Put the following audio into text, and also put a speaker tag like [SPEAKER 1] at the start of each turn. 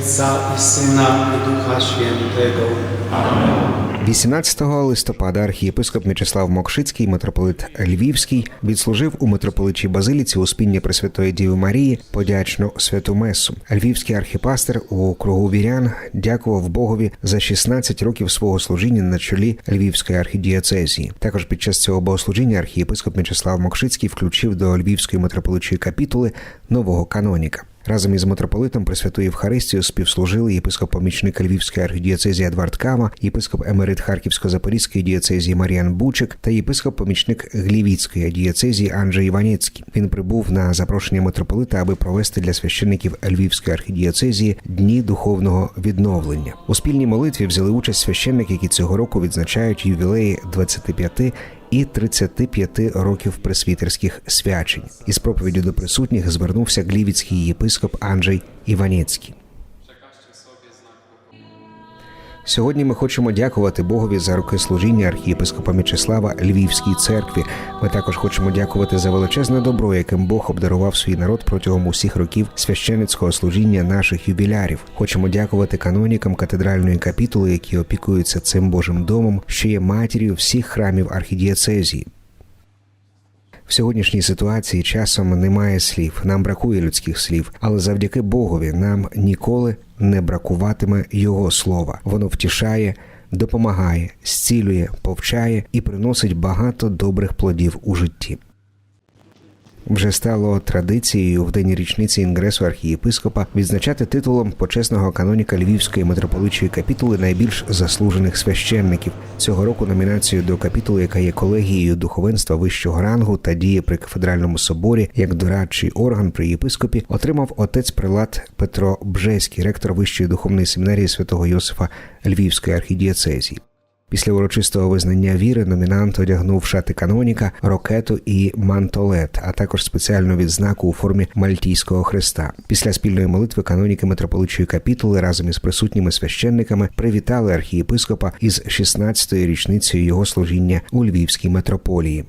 [SPEAKER 1] i Syna i Ducha Świętego.
[SPEAKER 2] 18 листопада архієпископ М'ячеслав Мокшицький, митрополит Львівський, відслужив у митрополичій базиліці у спільні Пресвятої Діви Марії подячну святу месу. Львівський архіпастер у кругу вірян дякував Богові за 16 років свого служіння на чолі Львівської архідієцезії. Також під час цього богослужіння архієпископ М'ячеслав Мокшицький включив до Львівської митрополичої капітули нового каноніка. Разом із митрополитом Пресвяту Євхаристію співслужили єпископ-помічник Львівської архідієцезії Едвард Кама, єпископ емерит Харківсько-Запорізької дієцезії Маріан Бучик та єпископ-помічник Глівіцької дієцезії Анджей Іванецький. Він прибув на запрошення митрополита, аби провести для священників Львівської архідієцезії дні духовного відновлення. У спільній молитві взяли участь священники, які цього року відзначають ювілеї 25 і 35 років пресвітерських свячень. Із проповіддю до присутніх звернувся глівіцький єпископ Анджей Іванецький. Сьогодні ми хочемо дякувати Богові за роки служіння архієпископа Мічеслава Львівській церкві. Ми також хочемо дякувати за величезне добро, яким Бог обдарував свій народ протягом усіх років священицького служіння наших юбілярів. Хочемо дякувати канонікам катедральної капітули, які опікуються цим Божим домом, що є матір'ю всіх храмів архідієцезії. В сьогоднішній ситуації часом немає слів, нам бракує людських слів, але завдяки Богові нам ніколи не бракуватиме Його слова. Воно втішає, допомагає, зцілює, повчає і приносить багато добрих плодів у житті. Вже стало традицією в день річниці інгресу архієпископа відзначати титулом почесного каноніка Львівської митрополичої капітули найбільш заслужених священників. Цього року номінацію до капітули, яка є колегією духовенства вищого рангу та діє при кафедральному соборі як дорадчий орган при єпископі, отримав отець прилад Петро Бжеський, ректор вищої духовної семінарії святого Йосифа Львівської архідієцезії. Після урочистого визнання віри номінант одягнув шати каноніка, рокету і мантолет, а також спеціальну відзнаку у формі мальтійського хреста. Після спільної молитви каноніки митрополичої капітули разом із присутніми священниками привітали архієпископа із 16-ю річницею його служіння у Львівській митрополії.